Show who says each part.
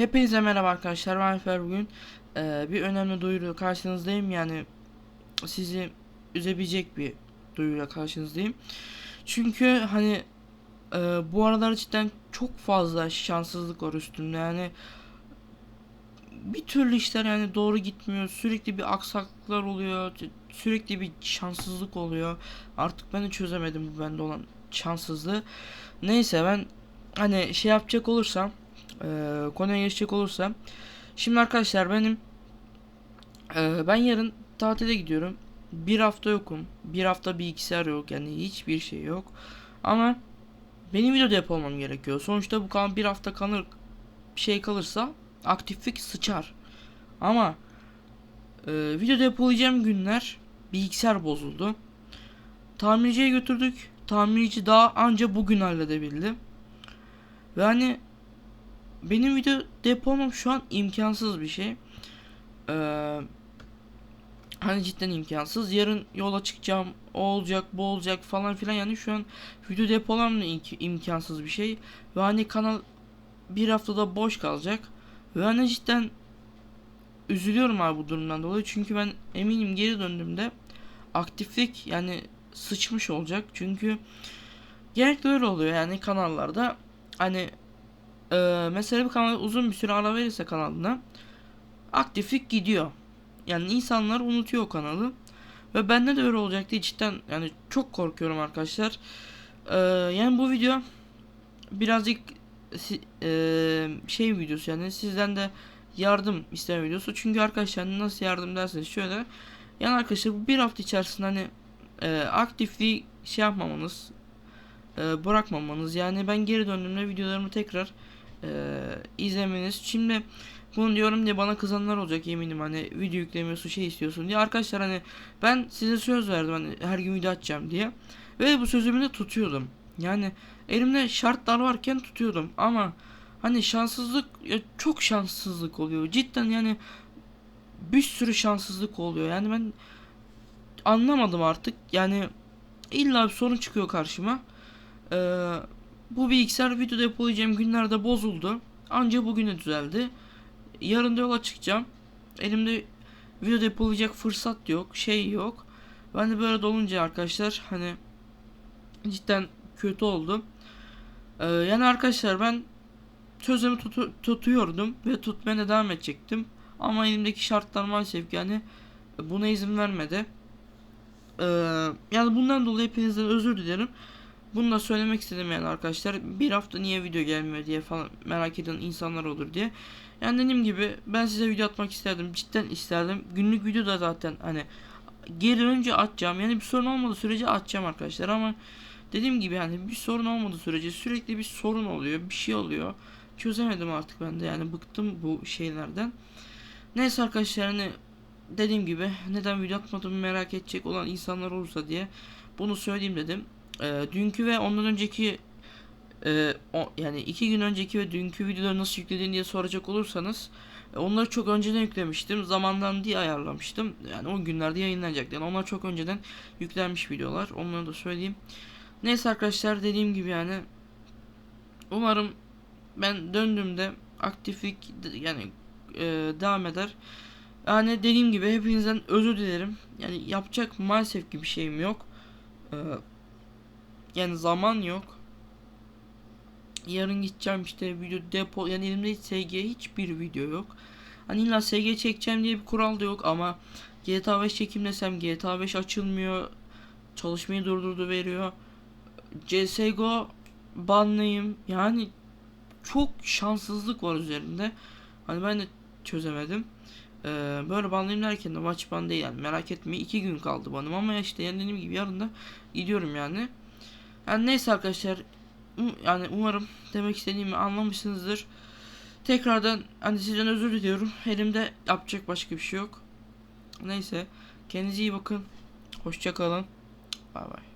Speaker 1: Hepinize merhaba arkadaşlar ben Efer bugün. Eee, bir önemli duyuru karşınızdayım. Yani sizi üzebilecek bir duyuruyla karşınızdayım. Çünkü hani eee, bu aralar cidden çok fazla şanssızlık var üstümde. Yani bir türlü işler yani doğru gitmiyor. Sürekli bir aksaklıklar oluyor sürekli bir şanssızlık oluyor. Artık ben de çözemedim bu bende olan şanssızlığı. Neyse ben hani şey yapacak olursam ee, konuya geçecek olursam. Şimdi arkadaşlar benim e, ben yarın tatile gidiyorum. Bir hafta yokum. Bir hafta bilgisayar yok. Yani hiçbir şey yok. Ama benim video yapmam gerekiyor. Sonuçta bu kan bir hafta kalır bir şey kalırsa aktiflik sıçar. Ama e, video depolayacağım günler bilgisayar bozuldu. Tamirciye götürdük. Tamirci daha anca bugün halledebildi. Ve hani benim video depomam şu an imkansız bir şey. Ee, hani cidden imkansız. Yarın yola çıkacağım. O olacak, bu olacak falan filan. Yani şu an video depolam da imk- imkansız bir şey. Ve hani kanal bir haftada boş kalacak. Ve hani cidden üzülüyorum abi bu durumdan dolayı. Çünkü ben eminim geri döndüğümde aktiflik yani sıçmış olacak. Çünkü genellikle öyle oluyor yani kanallarda. Hani ee, mesela bir kanal uzun bir süre ara verirse kanalına aktiflik gidiyor. Yani insanlar unutuyor kanalı. Ve bende de öyle olacak diye cidden yani çok korkuyorum arkadaşlar. Ee, yani bu video birazcık ee, şey videosu yani sizden de yardım isteme videosu. Çünkü arkadaşlar nasıl yardım derseniz şöyle. Yani arkadaşlar bu bir hafta içerisinde hani ee, aktifliği şey yapmamanız ee, bırakmamanız yani ben geri döndüğümde videolarımı tekrar e, izlemeniz. Şimdi bunu diyorum diye bana kızanlar olacak eminim hani video yüklemiyorsun şey istiyorsun diye. Arkadaşlar hani ben size söz verdim hani her gün video atacağım diye. Ve bu sözümü de tutuyordum. Yani elimde şartlar varken tutuyordum ama hani şanssızlık ya çok şanssızlık oluyor. Cidden yani bir sürü şanssızlık oluyor. Yani ben anlamadım artık. Yani illa bir sorun çıkıyor karşıma. Ee, bu bilgisayar video depolayacağım günlerde bozuldu. Anca bugüne düzeldi. Yarın da yola çıkacağım. Elimde video depolayacak fırsat yok, şey yok. Ben de böyle dolunca arkadaşlar hani cidden kötü oldu. Ee, yani arkadaşlar ben sözümü tutu- tutuyordum ve tutmaya da devam edecektim. Ama elimdeki şartlar maalesef yani buna izin vermedi. Ee, yani bundan dolayı hepinizden özür dilerim. Bunu da söylemek istedim yani arkadaşlar. Bir hafta niye video gelmiyor diye falan merak eden insanlar olur diye. Yani dediğim gibi ben size video atmak isterdim. Cidden isterdim. Günlük video da zaten hani geri önce atacağım. Yani bir sorun olmadığı sürece atacağım arkadaşlar ama dediğim gibi yani bir sorun olmadığı sürece sürekli bir sorun oluyor. Bir şey oluyor. Çözemedim artık ben de yani bıktım bu şeylerden. Neyse arkadaşlar hani dediğim gibi neden video atmadığımı merak edecek olan insanlar olursa diye bunu söyleyeyim dedim. Ee, dünkü ve ondan önceki e, o, yani iki gün önceki ve dünkü videoları nasıl yüklediğini diye soracak olursanız e, onları çok önceden yüklemiştim. Zamandan diye ayarlamıştım. Yani o günlerde yayınlanacak. Yani onlar çok önceden yüklenmiş videolar. Onları da söyleyeyim. Neyse arkadaşlar dediğim gibi yani umarım ben döndüğümde aktiflik yani e, devam eder. Yani dediğim gibi hepinizden özür dilerim. Yani yapacak maalesef ki bir şeyim yok. Ee, yani zaman yok. Yarın gideceğim işte video depo yani elimde hiç SG hiçbir video yok. Hani illa SG çekeceğim diye bir kural da yok ama GTA 5 çekim desem GTA 5 açılmıyor. Çalışmayı durdurdu veriyor. CSGO banlayayım. Yani çok şanssızlık var üzerinde. Hani ben de çözemedim. Ee, böyle banlayayım derken de maç ban değil yani merak etme iki gün kaldı banım ama işte yani dediğim gibi yarın da gidiyorum yani. Yani neyse arkadaşlar um- yani umarım demek istediğimi anlamışsınızdır. Tekrardan hani sizden özür diliyorum. Elimde yapacak başka bir şey yok. Neyse kendinize iyi bakın. Hoşça kalın. Bay bay.